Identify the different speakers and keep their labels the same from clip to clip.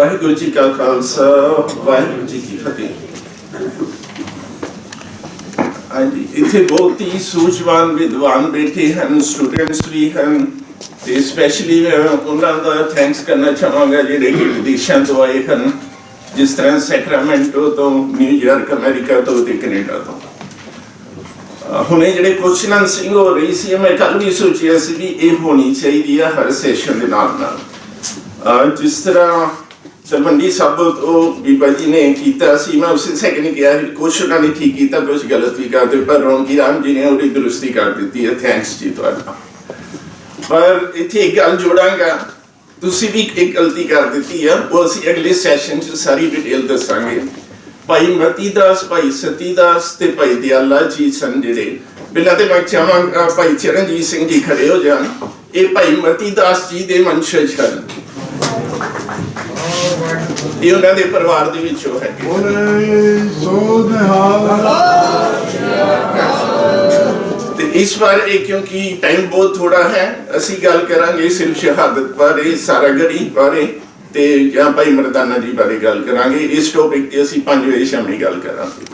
Speaker 1: ਵਾਹਿਗੁਰੂ ਜੀ ਕਾ ਖਾਲਸਾ, ਵਾਹਿਗੁਰੂ ਜੀ ਕੀ ਫਤਿਹ। ਹਾਂਜੀ, ਇੱਥੇ ਬਹੁਤ ਹੀ ਸੂਝਵਾਨ ਵਿਦਵਾਨ ਬੈਠੇ ਹਨ ਸਟੂਡੈਂਟਸ ਵੀ ਹਨ, ਤੇ ਸਪੈਸ਼ਲੀ ਉਹਨਾਂ ਦਾ ਥੈਂਕਸ ਕਰਨਾ ਚਾਹਾਂਗਾ ਜਿਹੜੇ ਕਿ ਵਿਦੇਸ਼ਾਂ ਤੋਂ ਆਏ ਹਨ, ਜਿਸ ਤਰ੍ਹਾਂ ਸੈਕਰਾਮੈਂਟੋ ਤੋਂ ਨਿਊਯਾਰਕ ਅਮਰੀਕਾ ਤੋਂ ਤੇ ਕੈਨੇਡਾ ਤੋਂ। ਅਹ ਹੁਣੇ ਜਿਹੜੇ ਕੁਐਸਚਨ ਸਿੰਘ ਹੋ ਰਹੀ ਸੀ, ਮੈਂ ਕੱਲ ਵੀ ਸੋਚਿਆ ਸੀ ਵੀ ਇਹ ਹੋਣੀ ਚਾਹੀਦੀ ਹੈ ਹਰ ਸੈਸ਼ਨ ਦੇ ਨਾਲ ਨਾਲ ਜਿਸ ਤਰ੍ਹਾਂ ਤਲਵੰਡੀ ਸਾਬੋ ਤੋਂ ਬੀਬਾ ਜੀ ਨੇ ਕੀਤਾ ਸੀ, ਮੈਂ ਉਸੇ ਸੈਕਿੰਡ ਕਿਹਾ ਕੁਛ ਉਹਨਾਂ ਨੇ ਠੀਕ ਕੀਤਾ, ਕੁਛ ਗਲਤ ਵੀ ਕਰਦੇ ਪਰ ਰੋਂਗੀ ਰਾਮ ਜੀ ਨੇ ਉਹਦੀ ਦਰੁਸਤੀ ਕਰ ਦਿੱਤੀ ਹੈ ਥੈਂਕਸ ਜੀ ਤੁਹਾਡਾ। ਪਰ ਇੱਥੇ ਇੱਕ ਗੱਲ ਜੋੜਾਂਗਾ, ਤੁਸੀਂ ਵੀ ਇੱਕ ਗਲਤੀ ਕਰ ਦਿੱਤੀ ਆ, ਉਹ ਅਸੀਂ ਅਗਲੇ ਸੈਸ਼ਨ 'ਚ ਸਾਰੀ ਡਿਟੇਲ ਦੱਸਾਂਗੇ। ਭਾਈ ਮਤੀ ਦਾਸ ਭਾਈ ਸਤੀ ਦਾਸ ਤੇ ਭਾਈ ਦਿਆਲਾ ਜੀ ਸਨ ਜਿਹੜੇ। ਬਿਨਾਂ ਤੇ ਮੈਂ ਚਾਹਾਂਗਾ ਭਾਈ ਚਰਨਜੀਤ ਸਿੰਘ ਜੀ ਖੜੇ ਹੋ ਜਾਣ। ਇਹ ਭਾਈ ਮਤੀ ਦਾਸ ਜੀ ਦੇ ਵੰਸ਼ਜ ਹਨ। ਇਹ ਉਹਨਾਂ ਦੇ ਪਰਿਵਾਰ ਦੇ ਵਿੱਚੋਂ ਹੈ
Speaker 2: ਬੋਲੇ ਸੋ ਨਿਹਾਲ
Speaker 1: ਤੇ ਇਸ ਵਾਰ ਇਹ ਕਿਉਂਕਿ ਟਾਈਮ ਬਹੁਤ ਥੋੜਾ ਹੈ ਅਸੀਂ ਗੱਲ ਕਰਾਂਗੇ ਸਿਰਫ ਸ਼ਹਾਦਤ ਬਾਰੇ ਸਾਰਾਗੜੀ ਬਾਰੇ ਤੇ ਜਾਂ ਭਾਈ ਮਰਦਾਨਾ ਜੀ ਬਾਰੇ ਗੱਲ ਕਰਾਂਗੇ। ਇਸ ਟੌਪਿਕ ਤੇ ਅਸੀਂ 5 ਵਜੇ ਸ਼ਾਮੀ ਗੱਲ ਕਰਾਂਗੇ।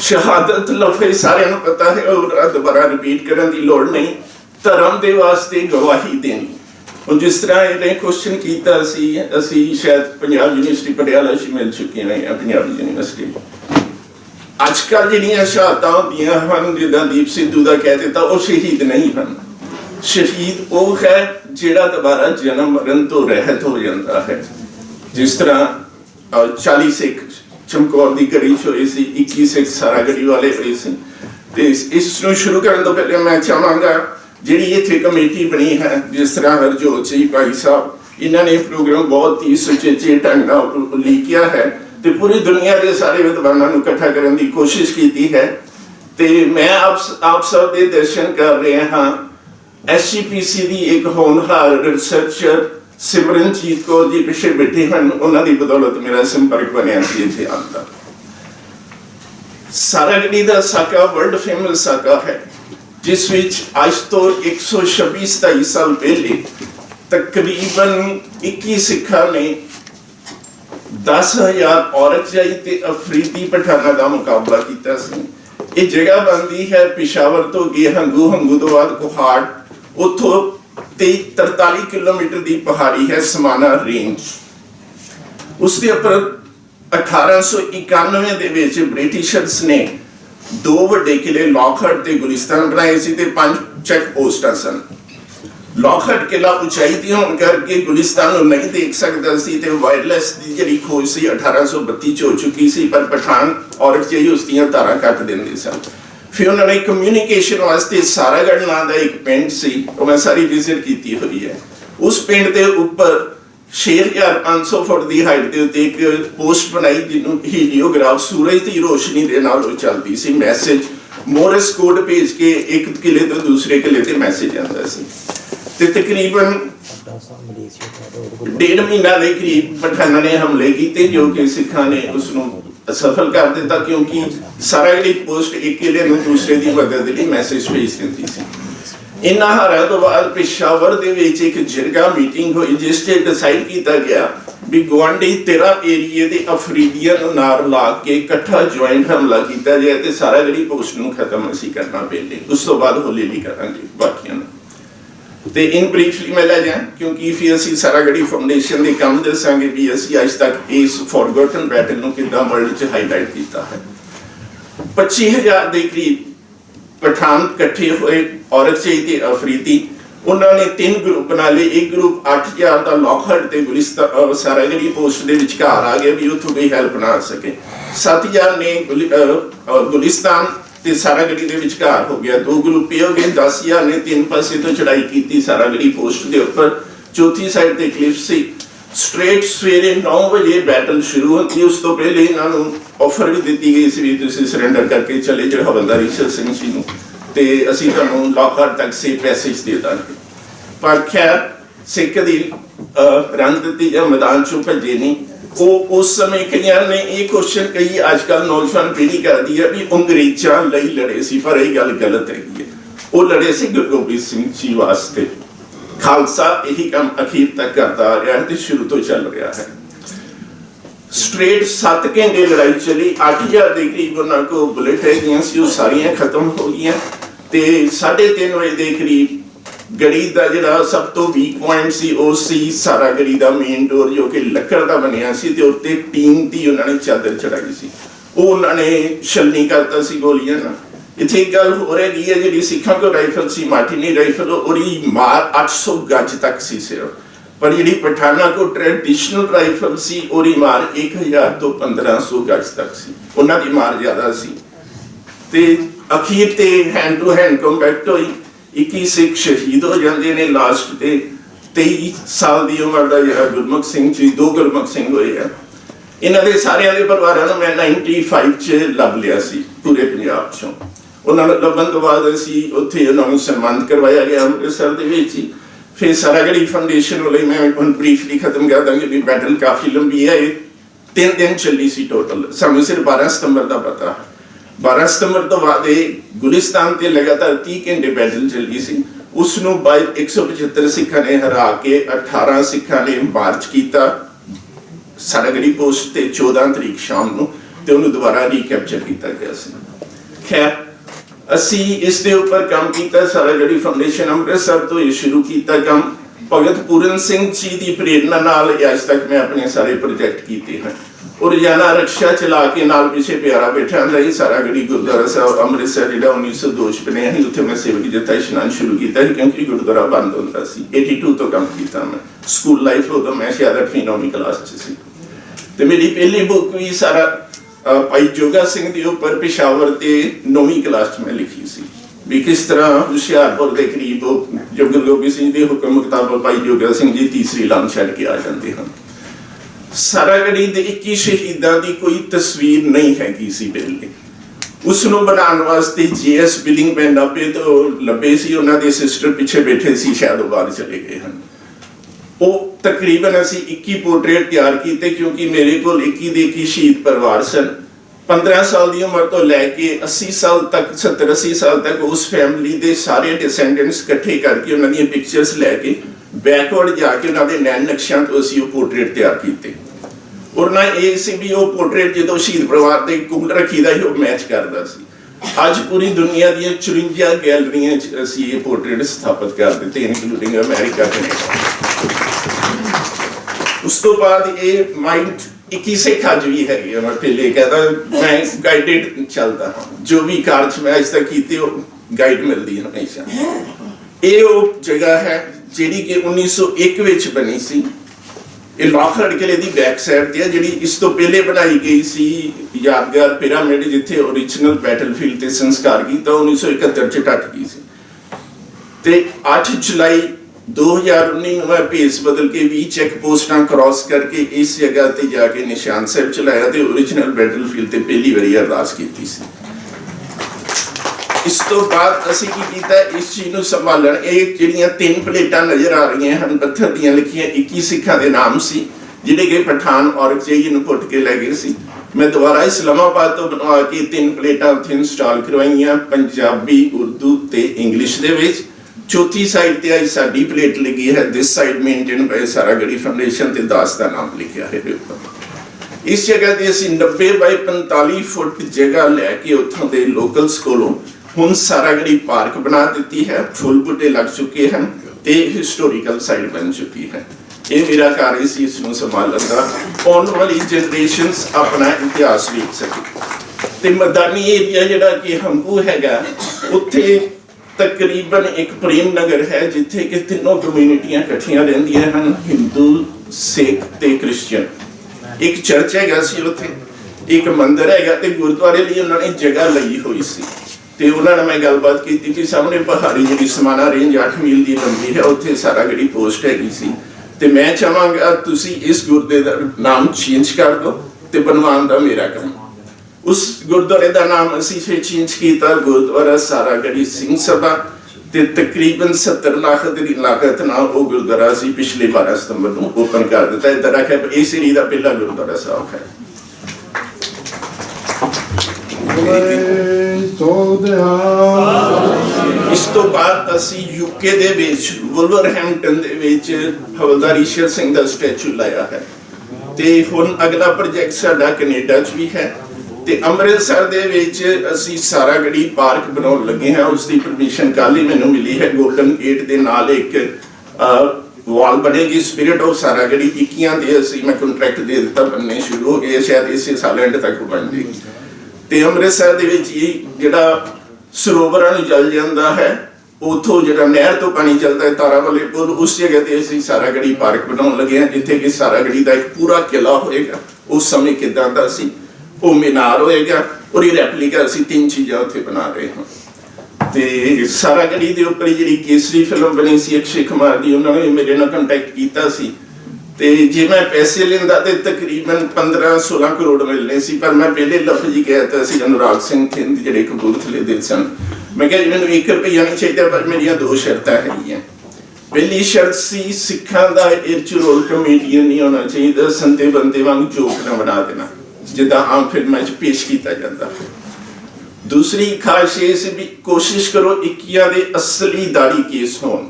Speaker 1: ਸ਼ਹਾਦਤ ਲਫ਼ਜ਼ ਸਾਰਿਆਂ ਨੂੰ ਪਤਾ ਹੈ ਔਰ ਦੁਬਾਰਾ ਰਿਪੀਟ ਕਰਨ ਦੀ ਲੋੜ ਨਹੀਂ। ਧਰਮ ਦੇ ਵਾਸਤੇ ਗਵਾਹੀ ਦੇਣੀ। ਹੁਣ ਜਿਸ ਤਰ੍ਹਾਂ ਇਹਨੇ ਕੁਐਸਚਨ ਕੀਤਾ ਸੀ ਅਸੀਂ ਸ਼ਾਇਦ ਪੰਜਾਬ ਯੂਨੀਵਰਸਿਟੀ ਪਟਿਆਲਾ 'ਚ ਮਿਲ ਚੁੱਕੇ ਹਾਂ ਜਾਂ ਪੰਜਾਬ ਯੂਨੀਵਰਸਿਟੀ ਅੱਜ ਕੱਲ੍ਹ ਜਿਹੜੀਆਂ ਸ਼ਹਾਦਤਾਂ ਹੁੰਦੀਆਂ ਹਨ ਜਿੱਦਾਂ ਦੀਪ ਸਿੱਧੂ ਦਾ ਕਹਿ ਦਿੱਤਾ ਉਹ ਸ਼ਹੀਦ ਨਹੀਂ ਹਨ। ਸ਼ਹੀਦ ਉਹ ਹੈ ਜਿਹੜਾ ਦੁਬਾਰਾ ਜਨਮ ਮਰਨ ਤੋਂ ਰਹਿਤ ਹੋ ਜਾਂਦਾ ਹੈ। ਜਿਸ ਤਰ੍ਹਾਂ ਅਹ, 40 ਸਿੱਖ ਚਮਕੌਰ ਦੀ ਗੜੀ 'ਚ ਹੋਏ ਸੀ 21 ਸਿੱਖ ਸਾਰਾ ਗੜੀ ਵਾਲੇ ਹੋਏ ਸੀ। ਤੇ ਇਸ- ਨੂੰ ਸ਼ੁਰੂ ਕਰਨ ਤੋਂ ਪਹਿਲਾਂ ਮੈਂ ਚਾਹਾਂਗਾ ਜਿਹੜੀ ਇੱਥੇ ਕਮੇਟੀ ਬਣੀ ਹੈ, ਜਿਸ ਤਰ੍ਹਾਂ ਹਰਜੋਤ ਸਿੰਘ ਭਾਈ ਸਾਹਿਬ, ਇਹਨਾਂ ਨੇ ਪ੍ਰੋਗਰਾਮ ਬਹੁਤ ਹੀ ਸੁਚੱਜੇ ਢੰਗ ਨਾਲ ਉਲੀਕਿਆ ਹੈ ਤੇ ਪੂਰੀ ਦੁਨੀਆ ਦੇ ਸਾਰੇ ਵਿਦਵਾਨਾਂ ਨੂੰ ਇਕੱਠਾ ਕਰਨ ਦੀ ਕੋਸ਼ਿਸ਼ ਕੀਤੀ ਹੈ। ਤੇ ਮੈਂ ਆਪ ਆਪ ਸਭ ਦੇ ਦਰਸ਼ਨ ਕਰ ਰਿਹਾ ਹਾਂ। ਐਸਜੀਪੀਸੀ ਦੀ ਇੱਕ ਹੋਣਹਾਰ ਰਿਸਰਚਰ ਸਿਮਰਨਜੀਤ ਕੌਰ ਜੀ ਪਿੱਛੇ ਬੈਠੇ ਹਨ। ਉਹਨਾਂ ਦੀ ਬਦੌਲਤ ਮੇਰਾ ਸੰਪਰਕ ਬਣਿਆ ਸੀ ਇੱਥੇ ਆਉਣ ਦਾ। ਸਾਰਾਗੜੀ ਦਾ ਸਾਕਾ, ਵਰਲਡ ਫੇਮਸ ਸਾਕਾ ਹੈ। ਜਿਸ ਵਿੱਚ ਅੱਜ ਤੋਂ 126 27 ਸਾਲ ਪਹਿਲੇ ਤਕਰੀਬਨ 21 ਸਿੱਖਾਂ ਨੇ 10000 ਔਰਤ ਜਾਈ ਤੇ ਅਫਰੀਦੀ ਪਠਾਨਾਂ ਦਾ ਮੁਕਾਬਲਾ ਕੀਤਾ ਸੀ। ਇਹ ਜਗ੍ਹਾ ਬੰਦੀ ਹੈ ਪਿਸ਼ਾਵਰ ਤੋਂ ਗੇ ਹੰਗੂ ਹੰਗੂ ਤੋਂ ਬਾਅਦ ਕੁਹਾੜ। ਉੱਥੋਂ ਤੇ 43 ਕਿਲੋਮੀਟਰ ਦੀ ਪਹਾੜੀ ਹੈ ਸਮਾਨਾ ਰੇਂਜ। ਉਸ ਦੇ ਉੱਪਰ 1891 ਦੇ ਵਿੱਚ ਬ੍ਰਿਟਿਸ਼ਰਸ ਨੇ ਦੋ ਵੱਡੇ ਕਿਲੇ ਲੌਕਹਰਟ ਤੇ ਗੁਲਿਸਤਾਨ ਬਣਾਏ ਸੀ ਤੇ ਪੰਜ ਚੈੱਕ ਪੋਸਟਾਂ ਸਨ। ਲੌਕਹਰਟ ਕਿਲਾ ਉਚਾਈ ਤੇ ਹੋਣ ਕਰਕੇ ਗੁਲਿਸਤਾਨ ਨੂੰ ਨਹੀਂ ਦੇਖ ਸਕਦਾ ਸੀ ਤੇ ਵਾਇਰਲੈਸ ਦੀ ਜਿਹੜੀ ਖੋਜ ਸੀ 1832 ਚ ਹੋ ਚੁੱਕੀ ਸੀ, ਪਰ ਪਠਾਨ ਔਰਤ ਜਿਹੀ ਉਸ ਦੀਆਂ ਤਾਰਾਂ ਕੱਟ ਦਿੰਦੇ ਸਨ। ਫਿਰ ਉਹਨਾਂ ਨੇ ਕਮਿਊਨੀਕੇਸ਼ਨ ਵਾਸਤੇ ਸਾਰਾਗੜ ਨਾਂ ਦਾ ਇੱਕ ਪਿੰਡ ਸੀ, ਉਹ ਮੈਂ ਸਾਰੀ ਵਿਜ਼ਿਟ ਕੀਤੀ ਹੋਈ ਹੈ। ਉਸ ਪਿੰਡ ਦੇ ਉੱਪਰ 6500 ਫੁੱਟ ਦੀ ਹਾਈਟ ਦੇ ਉੱਤੇ ਇੱਕ ਪੋਸਟ ਬਣਾਈ ਜਿਹਨੂੰ ਹੀਲੀਓਗ੍ਰਾਫ ਸੂਰਜ ਦੀ ਰੋਸ਼ਨੀ ਦੇ ਨਾਲ ਉਹ ਚੱਲਦੀ ਸੀ। ਮੈਸੇਜ ਮੋਰਸ ਕੋਡ ਭੇਜ ਕੇ ਇੱਕ ਕਿਲੇ ਤੋਂ ਦੂਸਰੇ ਕਿਲੇ ਤੇ ਮੈਸੇਜ ਆਉਂਦਾ ਸੀ। ਤੇ ਤਕਰੀਬਨ ਡੇਢ ਮਹੀਨਾ ਦੇ ਕਰੀਬ ਪਠਾਨਾਂ ਨੇ ਹਮਲੇ ਕੀਤੇ ਜੋ ਕਿ ਸਿੱਖਾਂ ਨੇ ਉਸ ਨੂੰ ਅਸਫਲ ਕਰ ਦਿੱਤਾ ਕਿਉਂਕਿ ਸਾਰਾ ਜਿਹੜੀ ਪੋਸਟ ਇੱਕ ਕਿਲੇ ਨੂੰ ਦੂਸਰੇ ਦੀ ਮਦਦ ਲਈ ਮੈਸੇਜ ਭੇਜ ਦਿੰਦੀ ਸੀ। ਇਨ੍ਹਾਂ ਹਾਰਾਂ ਤੋਂ ਬਾਅਦ ਪਿਸ਼ਾਵਰ ਦੇ ਵਿੱਚ ਇੱਕ ਜਿਰਗਾ ਮੀਟਿੰਗ ਹੋਈ, ਜਿਸ ਤੇ ਡਿਸਾਈਡ ਕੀਤਾ ਗਿਆ ਵੀ ਗਵਾਂਡੀ 13 ਏਰੀਏ ਦੇ ਅਫਰੀਦੀਆਂ ਨੂੰ ਨਾਲ ਲਾ ਕੇ ਇਕੱਠਾ ਜੁਆਇੰਟ ਹਮਲਾ ਕੀਤਾ ਜਾਏ ਤੇ ਸਾਰਾ ਜਿਹੜੀ ਪੋਸਟ ਨੂੰ ਖਤਮ ਅਸੀਂ ਕਰਨਾ ਪਹਿਲੇ ਉਸ ਤੋਂ ਬਾਅਦ ਹੌਲੀ ਹੌਲੀ ਕਰਾਂਗੇ ਬਾਕੀਆਂ ਨੂੰ। ਤੇ ਇਨ ਬਰੀਫਲੀ ਮੈਂ ਲੈ ਜਾਂ ਕਿਉਂਕਿ ਫਿਰ ਅਸੀਂ ਸਾਰਾ ਗੜੀ ਫਾਊਂਡੇਸ਼ਨ ਦੇ ਕੰਮ ਦੱਸਾਂਗੇ ਵੀ ਅਸੀਂ ਅੱਜ ਤੱਕ ਇਸ ਫੋਰਗੋਟਨ ਬੈਟਲ ਨੂੰ ਕਿੱਦਾਂ ਵਰਲਡ 'ਚ ਹਾਈਲਾਈਟ ਕੀਤਾ ਹੈ। 25000 ਦੇ ਕਰੀਬ ਪਠਾਨ ਇਕੱਠੇ ਹੋਏ ਔਰਤ ਸੀ ਤੇ ਅਫਰੀਦੀ। ਉਹਨਾਂ ਨੇ ਤਿੰਨ ਗਰੁੱਪ ਬਣਾ ਇੱਕ ਗਰੁੱਪ 8000 ਦਾ ਲੌਕਹਰਟ ਤੇ ਗੁਲਿਸਤਾਨ ਸਾਰਾ ਪੋਸਟ ਦੇ ਵਿਚਕਾਰ ਆ ਗਿਆ ਵੀ ਉੱਥੋਂ ਕੋਈ ਹੈਲਪ ਨਾ ਆ ਸਕੇ। 7000 ਨੇ ਗੁਲੀ- ਗੁਲਿਸਤਾਨ ਤੇ ਸਾਰਾਗੜੀ ਦੇ ਵਿਚਕਾਰ ਹੋ ਗਿਆ। ਦੋ ਗਰੁੱਪ ਇਹ ਹੋ ਗਏ 10000 ਨੇ ਤਿੰਨ ਪਾਸੇ ਤੋਂ ਚੜਾਈ ਕੀਤੀ ਸਾਰਾਗੜੀ ਪੋਸਟ ਦੇ ਉੱਪਰ। ਚੌਥੀ ਸਾਈਡ ਤੇ ਕਲਿਫ ਸੀ। ਸਟ੍ਰੇਟ ਸਵੇਰੇ 9 ਵਜੇ ਬੈਟਲ ਸ਼ੁਰੂ ਹੁੰਦੀ ਉਸ ਤੋਂ ਪਹਿਲੇ ਇਹਨਾਂ ਨੂੰ ਆਫਰ ਵੀ ਦਿੱਤੀ ਗਈ ਸੀ ਵੀ ਤੁਸੀਂ ਸਰੈਂਡਰ ਕਰਕੇ ਚਲੇ ਜਾਓ ਹਵਲਦਾਰ ਈਸ਼ਰ ਸਿੰਘ ਜੀ ਨੂੰ ਤੇ ਅਸੀਂ ਤੁਹਾਨੂੰ ਲੌਕਹਾਰਟ ਤੱਕ ਸੇ ਪੈਸੇਜ ਦੇ ਦਾਂਗੇ। ਪਰ ਖੈਰ ਸਿੱਖ ਦੀ ਅਹ, ਰੰਗ ਦਿੱਤੀ ਜਾਂ ਮੈਦਾਨ ਚੋਂ ਭੱਜੇ ਨਹੀਂ ਉਹ ਉਸ ਸਮੇਂ ਕਈਆਂ ਨੇ ਇਹ ਕੁਐਸਚਨ ਕਹੀ ਅੱਜ ਕੱਲ ਨੌਜਵਾਨ ਪੀੜ੍ਹੀ ਕਰਦੀ ਹੈ ਵੀ ਅੰਗਰੇਜ਼ਾਂ ਲਈ ਲੜੇ ਸੀ ਪਰ ਇਹ ਗੱਲ ਗਲਤ ਹੈਗੀ ਹੈ। ਉਹ ਲੜੇ ਸੀ ਗੁਰੂ ਗੋਬਿੰਦ ਸਿੰਘ ਜੀ ਵਾਸਤੇ। ਖਾਲਸਾ ਇਹੀ ਕੰਮ ਅਖੀਰ ਤੱਕ ਕਰਦਾ ਆ ਰਿਹਾ ਹੈ ਤੇ ਸ਼ੁਰੂ ਤੋਂ ਚੱਲ ਰਿਹਾ ਹੈ। ਸਟ੍ਰੇਟ 7 ਘੰਟੇ ਲੜਾਈ ਚੱਲੀ 8000 ਦੇ ਕਰੀਬ ਉਹਨਾਂ ਕੋ ਬੁਲੇਟ ਹੈਗੀਆਂ ਸੀ, ਉਹ ਸਾਰੀਆਂ ਖਤਮ ਹੋ ਗਈਆਂ ਤੇ 3:30 ਵਜੇ ਦੇ ਕਰੀਬ ਗੜੀ ਦਾ ਜਿਹੜਾ ਸਭ ਤੋਂ ਵੀਕ ਪੁਆਇੰਟ ਸੀ, ਉਹ ਸੀ ਸਾਰਾ ਗੜੀ ਦਾ ਮੇਨ ਡੋਰ ਜੋ ਕਿ ਲੱਕੜ ਦਾ ਬਣਿਆ ਸੀ ਤੇ ਉੱਤੇ ਟੀਨ ਦੀ ਉਹਨਾਂ ਨੇ ਚਾਦਰ ਚੜਾਈ ਸੀ। ਉਹ ਉਹਨਾਂ ਨੇ ਛਲਨੀ ਕਰਤਾ ਸੀ ਗੋਲੀਆਂ ਨਾਲ। ਇੱਥੇ ਇੱਕ ਗੱਲ ਹੋ ਰਹੀ ਹੈ ਜਿਹੜੀ ਸਿੱਖਾਂ ਕੋ ਰਾਈਫਲ ਸੀ ਮਾਰਟੀਨੀ ਰਾਈਫਲ ਉਹਦੀ 800 ਗੱਜ ਤੱਕ ਸੀ ਸਿਰਫ। ਪਰ ਜਿਹੜੀ ਪਠਾਨਾ ਕੋ ਟ੍ਰੈਡੀਸ਼ਨਲ ਰਾਈਫਲ ਸੀ, ਉਹਦੀ ਮਾਰ 1000 ਤੋਂ 1500 ਗੱਜ ਤੱਕ ਸੀ। ਉਹਨਾਂ ਦੀ ਮਾਰ ਜ਼ਿਆਦਾ ਸੀ। ਤੇ ਅਖੀਰ ਤੇ ਹੈਂਡ ਟੂ ਹੈਂਡ ਕੰਬੈਕਟ ਹੋਈ। 21 ਸਿੱਖ ਸ਼ਹੀਦ ਹੋ ਜਾਂਦੇ ਨੇ ਲਾਸਟ ਤੇ। 23 ਸਾਲ ਦੀ ਉਮਰ ਦਾ ਜਿਹੜਾ ਗੁਰਮੁਖ ਸਿੰਘ ਜੀ ਦੋ ਗੁਰਮੁਖ ਸਿੰਘ ਹੋਏ ਆ। ਇਹਨਾਂ ਦੇ ਸਾਰਿਆਂ ਦੇ ਪਰਿਵਾਰਾਂ ਨੂੰ ਮੈਂ 95 ਚ ਲੱਭ ਲਿਆ ਸੀ, ਪੂਰੇ ਪੰਜਾਬ ਚੋਂ। ਉਹਨਾਂ ਨੂੰ ਲੱਭਣ ਤੋਂ ਬਾਅਦ ਅਸੀਂ ਉੱਥੇ ਉਹਨਾਂ ਨੂੰ ਸਨਮਾਨਿਤ ਕਰਵਾਇਆ ਗਿਆ ਅੰਮ੍ਰਿਤਸਰ ਦੇ ਵਿੱਚ ਹੀ। ਫਿਰ ਸਾਰਾਗੜੀ ਫਾਊਂਡੇਸ਼ਨ ਵਾਲੇ ਮੈਂ ਹੁਣ ਬਰੀਫਲੀ ਖਤਮ ਕਰ ਦਾਂਗੇ, ਵੀ ਬੈਟਲ ਕਾਫੀ ਲੰਬੀ ਹੈ ਤਿੰਨ ਦਿਨ ਚੱਲੀ ਸੀ ਟੋਟਲ ਸਾਨੂੰ ਸਿਰਫ 12 ਸਤੰਬਰ ਦਾ ਪਤਾ। 12 ਸਤੰਬਰ ਤੋਂ ਬਾਅਦ ਇਹ ਗੁਲਿਸਤਾਨ ਤੇ ਲਗਾਤਾਰ 30 ਘੰਟੇ ਬੈਟਲ ਚੱਲੀ ਸੀ। ਉਸ ਨੂੰ ਬਾਅਦ 175 ਸਿੱਖਾਂ ਨੇ ਹਰਾ ਕੇ 18 ਸਿੱਖਾਂ ਨੇ ਮਾਰਚ ਕੀਤਾ। ਸਾਰਾਗੜੀ ਪੋਸਟ ਤੇ 14 ਤਰੀਕ ਸ਼ਾਮ ਨੂੰ ਤੇ ਉਹਨੂੰ ਦੁਬਾਰਾ ਰੀਕੈਪਚਰ ਕੀਤਾ ਗਿਆ ਸੀ। ਖੈਰ ਅਸੀਂ ਇਸ ਦੇ ਉੱਪਰ ਕੰਮ ਕੀਤਾ ਸਾਰਾਗੜੀ ਫਾਊਂਡੇਸ਼ਨ ਅੰਮ੍ਰਿਤਸਰ ਤੋਂ ਇਹ ਸ਼ੁਰੂ ਕੀਤਾ ਕੰਮ, ਭਗਤ ਪੂਰਨ ਸਿੰਘ ਜੀ ਦੀ ਪ੍ਰੇਰਣਾ ਨਾਲ ਅੱਜ ਤੱਕ ਮੈਂ ਆਪਣੇ ਸਾਰੇ ਪ੍ਰੋਜੈਕਟ ਕੀਤੇ ਹਨ। ਔਰ ਰੋਜ਼ਾਨਾ ਰਕਸ਼ਾ ਚਲਾ ਕੇ ਨਾਲ ਪਿੱਛੇ ਪਿਆਰਾ ਬੈਠਾ ਹੁੰਦਾ ਸੀ ਸਾਰਾਗੜੀ ਗੁਰਦੁਆਰਾ ਸਾਹਿਬ ਅੰਮ੍ਰਿਤਸਰ ਜਿਹੜਾ 1902 ਚ ਬਣਿਆ ਸੀ, ਉੱਥੇ ਮੈਂ ਸੇਵਕ ਜਥਾ ਇਸ਼ਨਾਨ ਸ਼ੁਰੂ ਕੀਤਾ ਸੀ, ਕਿਉਂਕਿ ਗੁਰਦੁਆਰਾ ਬੰਦ ਹੁੰਦਾ ਸੀ। 82 ਤੋਂ ਕੰਮ ਕੀਤਾ ਮੈਂ। ਸਕੂਲ ਲਾਈਫ ਉਦੋਂ ਮੈਂ ਸ਼ਾਇਦ 8ਵੀਂ 9ਵੀਂ ਕਲਾਸ ਚ ਸੀ। ਤੇ ਮੇਰੀ ਪਹਿਲੀ ਬੁੱਕ ਵੀ ਸਾਰਾ ਭਾਈ ਜੋਗਾ ਸਿੰਘ ਦੇ ਉੱਪਰ ਪਿਸ਼ਾਵਰ ਤੇ 9ਵੀਂ ਕਲਾਸ 'ਚ ਮੈਂ ਲਿਖੀ ਸੀ ਵੀ ਕਿਸ ਤਰ੍ਹਾਂ ਹੁਸ਼ਿਆਰਪੁਰ ਦੇ ਕਰੀਬ ਉਹ ਗੁਰੂ ਗੋਬਿੰਦ ਸਿੰਘ ਦੇ ਹੁਕਮ ਮੁਤਾਬਕ ਭਾਈ ਜੋਗਾ ਸਿੰਘ ਜੀ ਤੀਸਰੀ ਲਾਮ ਛੱਡ ਕੇ ਆ ਜਾਂਦੇ ਹਨ। ਸਾਰਾਗੜੀ ਦੇ 21 ਸ਼ਹੀਦਾਂ ਦੀ ਕੋਈ ਤਸਵੀਰ ਨਹੀਂ ਹੈਗੀ ਸੀ ਪਹਿਲੇ। ਉਸ ਨੂੰ ਬਣਾਉਣ ਵਾਸਤੇ ਜੀਐਸ ਬਿਲਿੰਗ ਮੈਂ 90 ਤੋਂ ਲੱਭੇ ਸੀ, ਉਹਨਾਂ ਦੇ ਸਿਸਟਰ ਪਿੱਛੇ ਬੈਠੇ ਸੀ, ਸ਼ਾਇਦ ਉਹ ਬਾਹਰ ਚਲੇ ਗਏ ਹਨ। ਉਹ ਤਕਰੀਬਨ ਅਸੀਂ 21 ਪੋਰਟਰੇਟ ਤਿਆਰ ਕੀਤੇ ਕਿਉਂਕਿ ਮੇਰੇ ਕੋਲ 21 ਦੇ 21 ਸ਼ਹੀਦ ਪਰਿਵਾਰ ਸਨ। 15 ਸਾਲ ਦੀ ਉਮਰ ਤੋਂ ਲੈ ਕੇ 80 ਸਾਲ ਤੱਕ 70 80 ਸਾਲ ਤੱਕ ਉਸ ਫੈਮਿਲੀ ਦੇ ਸਾਰੇ ਡਿਸੈਂਡੈਂਟਸ ਇਕੱਠੇ ਕਰਕੇ ਉਹਨਾਂ ਦੀਆਂ ਪਿਕਚਰਸ ਲੈ ਕੇ ਬੈਕਵਰਡ ਜਾ ਕੇ ਉਹਨਾਂ ਦੇ ਨੈਣ ਨਕਸ਼ਿਆਂ ਤੋਂ ਅਸੀਂ ਉਹ ਪੋਰਟਰੇਟ ਤਿਆਰ ਕੀਤੇ। ਔਰ ਨਾ ਇਹ ਸੀ ਵੀ ਉਹ ਪੋਰਟਰੇਟ ਜਦੋਂ ਸ਼ਹੀਦ ਪਰਿਵਾਰ ਦੇ ਕੁੰਡ ਰੱਖੀਦਾ ਸੀ ਉਹ ਮੈਚ ਕਰਦਾ ਸੀ। ਅੱਜ ਪੂਰੀ ਦੁਨੀਆ ਦੀਆਂ 54 ਗੈਲਰੀਆਂ 'ਚ ਅਸੀਂ ਇਹ ਪੋਰਟਰੇਟ ਸਥਾਪਿਤ ਕਰ ਦਿੱਤੇ ਇਨਕਲੂਡਿੰਗ ਅਮਰੀਕਾ ਕੈਨੇਡਾ ਉਸ ਤੋਂ ਬਾਅਦ ਇਹ ਮਾਈਂਡ 21 ਸਿੱਖ ਅੱਜ ਹੈਗੀ ਹੈ ਪਹਿਲੇ ਕਹਿੰਦਾ, ਮੈਂ ਗਾਈਡਡ ਚੱਲਦਾ ਹਾਂ। ਜੋ ਵੀ ਕਾਰਜ ਮੈਂ ਅੱਜ ਤੱਕ ਕੀਤੇ, ਉਹ ਗਾਈਡ ਮਿਲਦੀ ਹੈ ਹਮੇਸ਼ਾ। ਇਹ ਉਹ ਜਗ੍ਹਾ ਹੈ ਜਿਹੜੀ ਕਿ 1901 ਵਿੱਚ ਬਣੀ ਸੀ। ਇਹ ਲਾਖਰਡ ਕਿਲੇ ਦੀ ਬੈਕ ਸਾਈਡ ਤੇ ਹੈ ਜਿਹੜੀ ਇਸ ਤੋਂ ਪਹਿਲੇ ਬਣਾਈ ਗਈ ਸੀ ਯਾਦਗਾਰ ਪਿਰਾਮਿਡ, ਜਿੱਥੇ ਓਰੀਜਨਲ ਬੈਟਲਫੀਲਡ ਤੇ ਸੰਸਕਾਰ ਕੀਤਾ 1971 ਚ ਟੱਟ ਗਈ ਸੀ। ਤੇ 8 ਜੁਲਾਈ 2019 ਨੂੰ ਮੈਂ ਭੇਸ ਬਦਲ ਕੇ 20 ਚੈੱਕ ਪੋਸਟਾਂ ਕ੍ਰਾਸ ਕਰਕੇ ਇਸ ਜਗ੍ਹਾ ਤੇ ਜਾ ਕੇ ਨਿਸ਼ਾਨ ਸਾਹਿਬ ਚਲਾਇਆ ਤੇ ਓਰੀਜਨਲ ਬੈਟਲਫੀਲਡ ਤੇ ਪਹਿਲੀ ਵਾਰੀ ਅਰਦਾਸ ਕੀਤੀ ਸੀ। ਇਸ ਤੋਂ ਬਾਅਦ ਅਸੀਂ ਕੀ ਕੀਤਾ? ਇਸ ਚੀਜ਼ ਨੂੰ ਸੰਭਾਲਣ। ਇਹ ਜਿਹੜੀਆਂ ਤਿੰਨ ਪਲੇਟਾਂ ਨਜ਼ਰ ਆ ਰਹੀਆਂ ਹਨ, ਪੱਥਰ ਦੀਆਂ ਲਿਖੀਆਂ 21 ਸਿੱਖਾਂ ਦੇ ਨਾਮ ਸੀ, ਜਿਹੜੇ ਕਿ ਪਠਾਨ ਔਰੰਗਜ਼ੇਬ ਨੂੰ ਪੁੱਟ ਕੇ ਲੈ ਗਏ ਸੀ। ਮੈਂ ਦੁਬਾਰਾ ਇਸਲਾਮਾਬਾਦ ਤੋਂ ਬਣਵਾ ਕੇ ਤਿੰਨ ਪਲੇਟਾਂ ਉੱਥੇ ਇੰਸਟਾਲ ਕਰਵਾਈਆਂ, ਪੰਜਾਬੀ, ਉਰਦੂ ਤੇ ਇੰਗਲਿਸ਼ ਦੇ ਵਿੱਚ। ਚੌਥੀ ਸਾਈਡ ਤੇ ਆਈ ਸਾਡੀ ਪਲੇਟ ਲੱਗੀ ਹੈ। This side maintain by Saragarhi foundation ਤੇ ਦਾਸ ਦਾ ਨਾਮ ਲਿਖਿਆ ਹੈ ਉੱਪਰ। ਇਸ ਜਗ੍ਹਾ ਤੇ ਅਸੀਂ 90 ਬਾਈ 45 ਫੁੱਟ ਜਗ੍ਹਾ ਲੈ ਕੇ ਉੱਥੋਂ ਦੇ ਲੋਕਲਸ ਕੋਲੋਂ ਹੁਣ ਸਾਰਾਗੜੀ ਪਾਰਕ ਬਣਾ ਦਿੱਤੀ ਹੈ। ਫੁੱਲ ਬੂਟੇ ਲੱਗ ਚੁੱਕੇ ਹਨ ਤੇ ਹਿਸਟੋਰੀਕਲ ਸਾਈਟ ਬਣ ਚੁੱਕੀ ਹੈ। ਇਹ ਮੇਰਾ ਕਾਰਜ ਸੀ ਇਸ ਨੂੰ ਸੰਭਾਲਣ ਦਾ ਆਉਣ ਵਾਲੀ ਜਨਰੇਸ਼ਨਸ ਆਪਣਾ ਇਤਿਹਾਸ ਵੇਖ ਸਕੇ। ਤੇ ਮਦਾਨੀ ਏਰੀਆ ਜਿਹੜਾ ਕਿ ਹੰਗੂ ਹੈਗਾ, ਉੱਥੇ ਤਕਰੀਬਨ ਇੱਕ ਪ੍ਰੇਮ ਨਗਰ ਹੈ, ਜਿੱਥੇ ਕਿ ਤਿੰਨੋਂ ਕਮਿਊਨਿਟੀਆਂ ਇਕੱਠੀਆਂ ਰਹਿੰਦੀਆਂ ਹਨ ਹਿੰਦੂ ਸਿੱਖ ਤੇ ਕ੍ਰਿਸਚੀਅਨ ਇੱਕ ਚਰਚ ਹੈਗਾ ਸੀ ਉੱਥੇ, ਇੱਕ ਮੰਦਿਰ ਹੈਗਾ ਤੇ ਗੁਰਦੁਆਰੇ ਲਈ ਉਹਨਾਂ ਨੇ ਜਗ੍ਹਾ ਲਈ ਹੋਈ ਸੀ। ਤੇ ਉਹਨਾਂ ਨਾਲ ਮੈਂ ਗੱਲਬਾਤ ਕੀਤੀ ਕਿ ਸਾਹਮਣੇ ਪਹਾੜੀ ਜਿਹੜੀ ਸਮਾਨਾ ਰੇਂਜ 8 ਮੀਲ ਦੀ ਲੰਬੀ ਹੈ, ਉੱਥੇ ਸਾਰਾ ਗੜੀ ਪੋਸਟ ਹੈਗੀ ਸੀ। ਤੇ ਮੈਂ ਚਾਹਾਂਗਾ ਤੁਸੀਂ ਇਸ ਗੁਰਦੇ ਦਾ ਨਾਮ ਚੇਂਜ ਕਰ ਦਿਓ ਤੇ ਬਣਵਾਉਣ ਦਾ ਮੇਰਾ ਕੰਮ ਉਸ ਗੁਰਦੁਆਰੇ ਦਾ ਨਾਮ ਅਸੀਂ ਫਿਰ ਚੇਂਜ ਕੀਤਾ ਗੁਰਦੁਆਰਾ ਸਾਰਾ ਗੜੀ ਸਿੰਘ ਸਭਾ ਤੇ ਤਕਰੀਬਨ 70 ਲੱਖ ਦੀ ਲਾਗਤ ਨਾਲ ਉਹ ਗੁਰਦੁਆਰਾ ਅਸੀਂ ਪਿਛਲੇ 12 ਸਤੰਬਰ ਨੂੰ ਓਪਨ ਕਰ ਦਿੱਤਾ। ਇਹ ਤਰ੍ਹਾਂ ਹੈ ਇਹ ਸ੍ਰੀ ਦਾ ਪਹਿਲਾ ਗੁਰਦੁਆਰਾ ਸਾਹਿਬ ਹੈ।
Speaker 2: ਸੋ
Speaker 1: ਇਸ ਤੋਂ ਬਾਅਦ ਅਸੀਂ ਯੂਕੇ ਦੇ ਵਿੱਚ ਵੁਲਵਰਹੈਂਪਟਨ ਦੇ ਵਿੱਚ ਹਵਲਦਾਰ ਈਸ਼ਰ ਸਿੰਘ ਦਾ ਸਟੈਚੂ ਲਾਇਆ ਹੈ। ਤੇ ਹੁਣ ਅਗਲਾ ਪ੍ਰੋਜੈਕਟ ਸਾਡਾ ਕੈਨੇਡਾ 'ਚ ਵੀ ਹੈ। ਤੇ ਅੰਮ੍ਰਿਤਸਰ ਦੇ ਵਿੱਚ ਅਸੀਂ ਸਾਰਾਗੜੀ ਪਾਰਕ ਬਣਾਉਣ ਲੱਗੇ ਹਾਂ। ਉਸ ਦੀ ਪਰਮਿਸ਼ਨ ਕੱਲ ਹੀ ਮੈਨੂੰ ਮਿਲੀ ਹੈ। ਗੋਲਡਨ ਗੇਟ ਦੇ ਨਾਲ ਇੱਕ ਵਾਲ ਬਣੇਗੀ। ਸਪਿਰਿਟ ਆਫ ਸਾਰਾਗੜੀ 21 ਦੇ ਅਸੀਂ ਮੈਂ ਕੰਟਰੈਕਟ ਦੇ ਦਿੱਤਾ, ਬਣਨੇ ਸ਼ੁਰੂ ਹੋ ਗਏ। ਸ਼ਾਇਦ ਇਸੇ ਸਾਲ ਐਂਡ ਤੱਕ ਬਣ ਜਾਏਗੀ ਤੇ ਅੰਮ੍ਰਿਤਸਰ ਦੇ ਵਿੱਚ ਇਹ ਜਿਹੜਾ ਸਰੋਵਰਾਂ ਨੂੰ ਜਲ ਜਾਂਦਾ ਹੈ, ਉਥੋਂ ਜਿਹੜਾ ਨਹਿਰ ਤੋਂ ਪਾਣੀ ਚੱਲਦਾ ਹੈ ਤਾਰਾ ਵਾਲੇ ਪੁੱਲ ਉਸ ਜਗ੍ਹਾ ਤੇ ਅਸੀਂ ਸਾਰਾਗੜੀ ਪਾਰਕ ਬਣਾਉਣ ਲੱਗੇ ਹਾਂ, ਜਿੱਥੇ ਕਿ ਸਾਰਾਗੜੀ ਦਾ ਇੱਕ ਪੂਰਾ ਕਿਲਾ ਹੋਏਗਾ। ਉਸ ਸਮੇਂ ਕਿਦਾਂ ਦਾ ਸੀ? ਉਹ ਮੀਨਾਰ ਹੋਏਗਾ ਔਰ ਇਹ ਰੈਪਲੀਕਾ ਅਸੀਂ ਤਿੰਨ ਚੀਜ਼ਾਂ ਉੱਥੇ ਬਣਾ ਰਹੇ ਹਾਂ। ਤੇ ਸਾਰਾਗੜੀ ਦੇ ਉੱਪਰ ਜਿਹੜੀ ਕੇਸਰੀ ਫਿਲਮ ਬਣੀ ਸੀ, ਅਕਸ਼ੇ ਕੁਮਾਰ ਦੀ, ਉਹਨਾਂ ਨੇ ਮੇਰੇ ਨਾਲ ਕੰਟੈਕਟ ਕੀਤਾ ਸੀ। ਤੇ ਜੇ ਮੈਂ ਪੈਸੇ ਲੈਂਦਾ ਤੇ ਤਕਰੀਬਨ 15 16 ਕਰੋੜ ਮਿਲਨੇ ਸੀ, ਪਰ ਮੈਂ ਪਹਿਲੇ ਲਫ਼ਜ਼ ਹੀ ਕਹਿਤਾ ਸੀ, ਅਨੁਰਾਗ ਸਿੰਘ ਥਿੰਦ ਜਿਹੜੇ ਕਪੂਰਥਲੇ ਦੇ ਸਨ। ਮੈਂ ਕਿਹਾ ਜੀ, ਮੈਨੂੰ 1 ਰੁਪਈਆ ਨਹੀਂ ਚਾਹੀਦਾ, ਪਰ ਮੇਰੀਆਂ ਦੋ ਸ਼ਰਤਾਂ ਹੈਗੀਆਂ। ਪਹਿਲੀ ਸ਼ਰਤ ਸੀ, ਸਿੱਖਾਂ ਦਾ ਇਹ 'ਚ ਕਮੇਡੀਅਨ ਨਹੀਂ ਹੋਣਾ ਚਾਹੀਦਾ ਸੰਤੇ ਬੰਦੇ ਵਾਂਗ ਜੋਕ ਨਾ ਬਣਾ ਦੇਣਾ। ਜਿੱਦਾਂ ਆਮ ਫਿਲਮਾਂ 'ਚ ਪੇਸ਼ ਕੀਤਾ ਜਾਂਦਾ ਦੂਸਰੀ ਖਾਸ ਸੀ ਵੀ ਕੋਸ਼ਿਸ਼ ਕਰੋ 21 ਦੇ ਅਸਲੀ ਦਾੜੀ ਕੇਸ ਹੋਣ।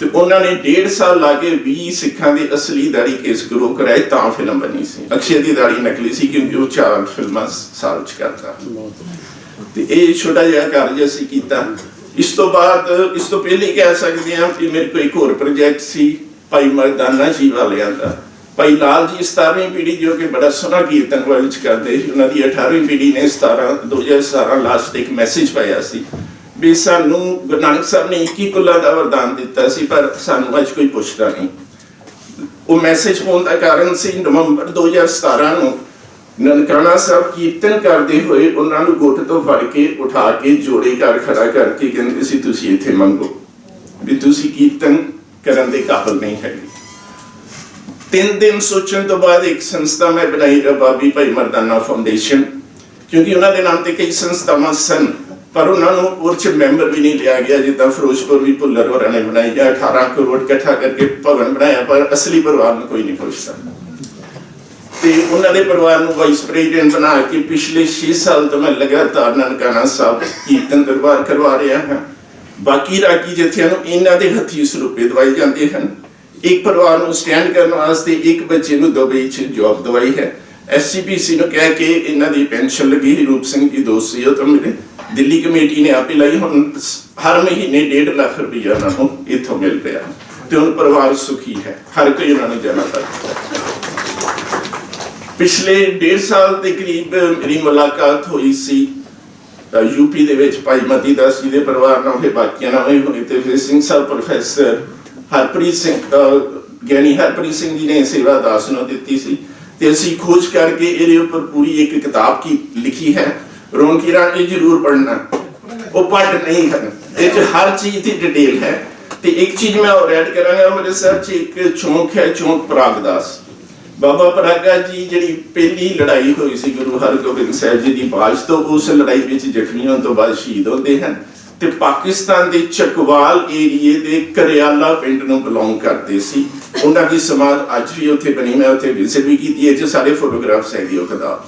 Speaker 1: ਤੇ ਉਹਨਾਂ ਨੇ 1.5 ਸਾਲ ਲਾ ਕੇ 20 ਸਿੱਖਾਂ ਦੇ ਅਸਲੀ ਦਾੜੀ ਕੇਸ ਗਰੋ ਕਰਾਏ ਤਾਂ ਫਿਲਮ ਬਣੀ ਸੀ। ਅਕਸ਼ੇ ਦੀ ਦਾੜੀ ਨਕਲੀ ਸੀ ਕਿਉਂਕਿ ਉਹ ਚਾਰ ਫਿਲਮਾਂ ਸਾਲ ਚ ਕਰਦਾ। ਤੇ ਇਹ ਛੋਟਾ ਜਿਹਾ ਕਾਰਜ ਅਸੀਂ ਕੀਤਾ। ਇਸ ਤੋਂ ਬਾਅਦ, ਇਸ ਤੋਂ ਪਹਿਲੇ ਕਹਿ ਸਕਦੇ ਹਾਂ ਕਿ ਮੇਰੇ ਕੋਲ ਇੱਕ ਹੋਰ ਪ੍ਰੋਜੈਕਟ ਸੀ, ਭਾਈ ਮਰਦਾਨਾ ਜੀ ਵਾਲਿਆਂ ਦਾ। ਭਾਈ ਲਾਲ ਜੀ 17ਵੀਂ ਪੀੜ੍ਹੀ ਜੋ ਕਿ ਬੜਾ ਸੋਹਣਾ ਕੀਰਤਨ ਵਾਲਿਚ ਕਰਦੇ ਸੀ, ਉਹਨਾਂ ਦੀ 18ਵੀਂ ਪੀੜ੍ਹੀ ਨੇ 17 2017 ਲਾਸਟ ਇੱਕ ਮੈਸੇਜ ਪਾਇਆ ਸੀ ਵੀ ਸਾਨੂੰ ਗੁਰੂ ਨਾਨਕ ਸਾਹਿਬ ਨੇ 21 ਕੁੱਲਾਂ ਦਾ ਵਰਦਾਨ ਦਿੱਤਾ ਸੀ, ਪਰ ਸਾਨੂੰ ਅੱਜ ਕੋਈ ਪੁੱਛਦਾ ਨਹੀਂ। ਉਹ ਮੈਸੇਜ ਹੋਣ ਦਾ ਕਾਰਨ ਸੀ, ਨਵੰਬਰ 2017 ਨੂੰ ਨਨਕਾਣਾ ਸਾਹਿਬ ਕੀਰਤਨ ਕਰਦੇ ਹੋਏ ਉਹਨਾਂ ਨੂੰ ਗੁੱਟ ਤੋਂ ਫੜ ਕੇ ਉਠਾ ਕੇ ਜੋੜੇ ਘਰ ਖੜਾ ਕਰਕੇ ਕਹਿੰਦੇ ਸੀ, ਤੁਸੀਂ ਇੱਥੇ ਮੰਗੋ ਵੀ ਤੁਸੀਂ ਕੀਰਤਨ ਕਰਨ ਦੇ ਕਾਬਿਲ ਨਹੀਂ ਹੈਗੇ। ਤਿੰਨ ਦਿਨ ਸੋਚਣ ਤੋਂ ਬਾਅਦ ਇੱਕ ਸੰਸਥਾ ਮੈਂ ਬਣਾਈ ਰਬਾਬੀ ਭਾਈ ਮਰਦਾਨਾ ਫਾਊਂਡੇਸ਼ਨ, ਕਿਉਂਕਿ ਉਹਨਾਂ ਦੇ ਨਾਮ ਤੇ ਕਈ ਸੰਸਥਾਵਾਂ ਸਨ, ਪਰ ਉਹਨਾਂ ਨੂੰ ਉਹ ਮੈਂਬਰ ਵੀ ਨਹੀਂ ਲਿਆ ਗਿਆ, ਜਿੱਦਾਂ ਫਿਰੋਜ਼ਪੁਰ ਵੀ ਭੁੱਲਰ ਹੋਰਾਂ ਨੇ ਬਣਾਈ ਜਾਂ 18 ਕਰੋੜ ਇਕੱਠਾ ਕਰਕੇ ਭਵਨ ਬਣਾਇਆ, ਪਰ ਅਸਲੀ ਪਰਿਵਾਰ ਨੂੰ ਕੋਈ ਨਹੀਂ ਪੁੱਛਦਾ ਤੇ ਉਹਨਾਂ ਦੇ ਪਰਿਵਾਰ ਨੂੰ ਵਾਈਸ ਪ੍ਰੈਜ਼ੀਡੈਂਟ ਬਣਾ ਕੇ ਪਿਛਲੇ 6 ਸਾਲ ਤੋਂ ਮੈਂ ਲਗਾਤਾਰ ਨਨਕਾਣਾ ਸਾਹਿਬ ਕੀਰਤਨ ਦਰਬਾਰ ਕਰਵਾ ਰਿਹਾ ਹਾਂ। ਬਾਕੀ ਰਾਗੀ ਜਥਿਆਂ ਨੂੰ ਇਹਨਾਂ ਦੇ ਹੱਥੀਂ ਸਰੂਪੇ ਦਵਾਈ ਜਾਂਦੇ ਹਨ। ਇੱਕ ਪਰਿਵਾਰ ਨੂੰ ਸਟੈਂਡ ਕਰਨ ਵਾਸਤੇ ਇੱਕ ਬੱਚੇ ਨੂੰ ਦੁਬਈ 'ਚ ਜੌਬ ਦਵਾਈ ਹੈ। ਐਸਸੀਪੀਸੀ ਨੂੰ ਕਹਿ ਕੇ ਇਹਨਾਂ ਦੀ ਪੈਨਸ਼ਨ ਲੱਗੀ ਰੂਪ ਸਿੰਘ ਜੀ ਦੋਸਤ ਉਹ ਤਾਂ ਮੇਰੇ ਦਿੱਲੀ ਕਮੇਟੀ ਨੇ ਆਪੇ ਲਈ। ਹੁਣ ਹਰ ਮਹੀਨੇ 1.5 ਲੱਖ ਰੁਪਈਆ ਉਹਨਾਂ ਨੂੰ ਇੱਥੋਂ ਮਿਲ ਰਿਹਾ ਤੇ ਹੁਣ ਪਰਿਵਾਰ ਸੁਖੀ ਹੈ। ਹਰ ਕੋਈ ਉਹਨਾਂ ਨੂੰ ਜਾਣਾ ਪਿਛਲੇ 1.5 ਸਾਲ ਦੇ ਕਰੀਬ ਮੇਰੀ ਮੁਲਾਕਾਤ ਹੋਈ ਸੀ। ਯੂਪੀ ਦੇ ਵਿੱਚ ਭਾਈ ਮਤੀ ਦਾਸ ਜੀ ਦੇ ਪਰਿਵਾਰ ਨਾਲ, ਫਿਰ ਬਾਕੀਆਂ ਨਾਲ ਹੋਈ ਤੇ ਫਿਰ ਸਿੰਘ ਸਾਹਿਬ ਪ੍ਰੋਫੈਸਰ ਹਰਪ੍ਰੀਤ ਸਿੰਘ ਗਿਆਨੀ ਹਰਪ੍ਰੀਤ ਸਿੰਘ ਜੀ ਨੇ ਸੇਵਾ ਦਾਸ ਨੂੰ ਦਿੱਤੀ ਸੀ ਤੇ ਅਸੀਂ ਖੋਜ ਕਰਕੇ ਇਹਦੇ ਉੱਪਰ ਪੂਰੀ ਇੱਕ ਕਿਤਾਬ ਕੀ ਲਿਖੀ ਹੈ। ਰੌਣਕੀ ਰਾਣ ਇਹ ਜ਼ਰੂਰ ਪੜ੍ਹਨਾ। ਉਹ ਪੜ੍ਹ ਨਹੀਂ ਹਨ। ਇਹ ਚ ਹਰ ਚੀਜ਼ ਦੀ ਡਿਟੇਲ ਹੈ। ਤੇ ਇੱਕ ਚੀਜ਼ ਮੈਂ ਹੋਰ ਐਡ ਕਰਾਂਗਾ ਮੇਰੇ ਸਰ ਚ ਇੱਕ ਚੌਂਕ ਹੈ, ਚੌਂਕ ਪ੍ਰਾਗਦਾਸ ਬਾਬਾ ਪਰਾਗਾ ਜੀ ਜਿਹੜੀ ਪਹਿਲੀ ਲੜਾਈ ਹੋਈ ਸੀ ਗੁਰੂ ਹਰਗੋਬਿੰਦ ਸਾਹਿਬ ਜੀ ਦੀ ਬਾਜ ਤੋਂ, ਉਸ ਲੜਾਈ ਵਿੱਚ ਜ਼ਖਮੀ ਹੋਣ ਤੋਂ ਬਾਅਦ ਸ਼ਹੀਦ ਹੁੰਦੇ ਹਨ। ਤੇ ਪਾਕਿਸਤਾਨ ਦੇ ਚਕਵਾਲ ਏਰੀਏ ਦੇ ਕਰਿਆਲਾ ਪਿੰਡ ਨੂੰ ਬਿਲੋਂਗ ਕਰਦੇ ਸੀ। ਉਹਨਾਂ ਦੀ ਸਮਾਧ ਅੱਜ ਵੀ ਉੱਥੇ ਬਣੀ, ਮੈਂ ਉੱਥੇ ਵਿਜ਼ਿਟ ਵੀ ਕੀਤੀ ਹੈ ਜੇ ਸਾਰੇ ਫੋਟੋਗ੍ਰਾਫਸ ਹੈਗੇ ਉਹ ਕਿਤਾਬ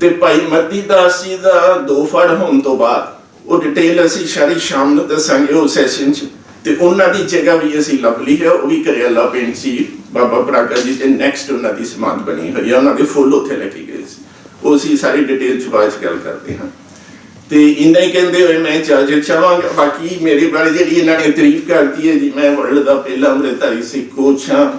Speaker 1: ਤੇ ਭਾਈ ਮਤੀ ਦਾਸ ਜੀ ਦਾ ਦੋ ਫੜ ਹੋਣ ਤੋਂ ਬਾਅਦ ਉਹ ਡਿਟੇਲ ਅਸੀਂ ਸਾਰੀ ਸ਼ਾਮ ਨੂੰ ਦੱਸਾਂਗੇ ਉਹ ਸੈਸ਼ਨ 'ਚ। ਤੇ ਉਹਨਾਂ ਦੀ ਜਗ੍ਹਾ ਵੀ ਅਸੀਂ ਲੱਭ ਲਈ ਹੈ, ਉਹ ਵੀ ਕਰਿਆਲਾ ਪਿੰਡ ਸੀ। ਬਾਬਾ ਪ੍ਰਾਗਾ ਜੀ ਦੇ ਨੈਕਸਟ ਉਹਨਾਂ ਦੀ ਸਮਾਧ ਬਣੀ ਹੋਈ ਹੈ, ਉਹਨਾਂ ਦੇ ਫੁੱਲ ਉੱਥੇ ਲੈ ਕੇ ਗਏ ਸੀ। ਉਹ ਅਸੀਂ ਸਾਰੀ ਡਿਟੇਲ 'ਚ ਬਾਅਦ 'ਚ ਗੱਲ ਕਰਦੇ ਹਾਂ। ਤੇ ਇੰਨਾ ਹੀ ਕਹਿੰਦੇ ਹੋਏ ਮੈਂ ਇਜਾਜ਼ਤ ਚਾਹਾਂਗਾ ਬਾਕੀ ਮੇਰੇ ਬਾਰੇ ਜਿਹੜੀ ਇਹਨਾਂ ਨੇ ਤਾਰੀਫ ਕਰਤੀ ਹੈ ਜੀ, ਮੈਂ ਵਰਲਡ ਦਾ ਪਹਿਲਾ ਅੰਮ੍ਰਿਤਧਾਰੀ ਸਿੱਖ ਕੋਚ ਹਾਂ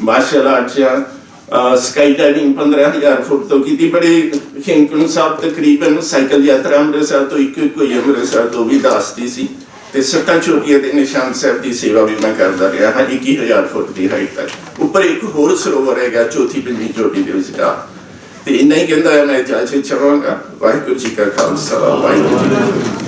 Speaker 1: ਮਾਰਸ਼ਲ ਆਰਟਸ ਹਾਂ ਸਕਾਈ ਡਾਈਵਿੰਗ 15000 ਫੁੱਟ ਤੋਂ ਕੀਤੀ, ਬੜੇ ਖਿੰਕੁਨ ਸਾਹਿਬ ਤਕਰੀਬਨ ਸਾਈਕਲ ਯਾਤਰਾ ਅੰਮ੍ਰਿਤਸਰ ਤੋਂ ਇੱਕ ਇੱਕ ਹੋਈ ਅੰਮ੍ਰਿਤਸਰ ਤੋਂ ਵੀ ਦੱਸਦੀ ਸੀ ਤੇ ਸੱਤਾਂ ਚੋਟੀਆਂ ਦੇ ਨਿਸ਼ਾਨ ਸਾਹਿਬ ਦੀ ਸੇਵਾ ਵੀ ਮੈਂ ਕਰਦਾ ਰਿਹਾ, ਹਾਂ 21000 ਫੁੱਟ ਦੀ ਹਾਈਟ ਤੱਕ। ਉੱਪਰ ਇੱਕ ਹੋਰ ਸਰੋਵਰ ਹੈਗਾ, ਚੌਥੀ ਪੰਜਵੀਂ ਚੋਟੀ ਦੇ ਵਿਚਕਾਰ ਤੇ ਇੰਨਾ ਹੀ ਕਹਿੰਦਾ ਹੈ ਮੈਂ ਇਜਾਜ਼ਤ ਚਾਹਾਂਗਾ ਵਾਹਿਗੁਰੂ ਜੀ ਕਾ ਖਾਲਸਾ ਵਾਹਿਗੁਰੂ ਜੀ ਕੀ ਫਤਿਹ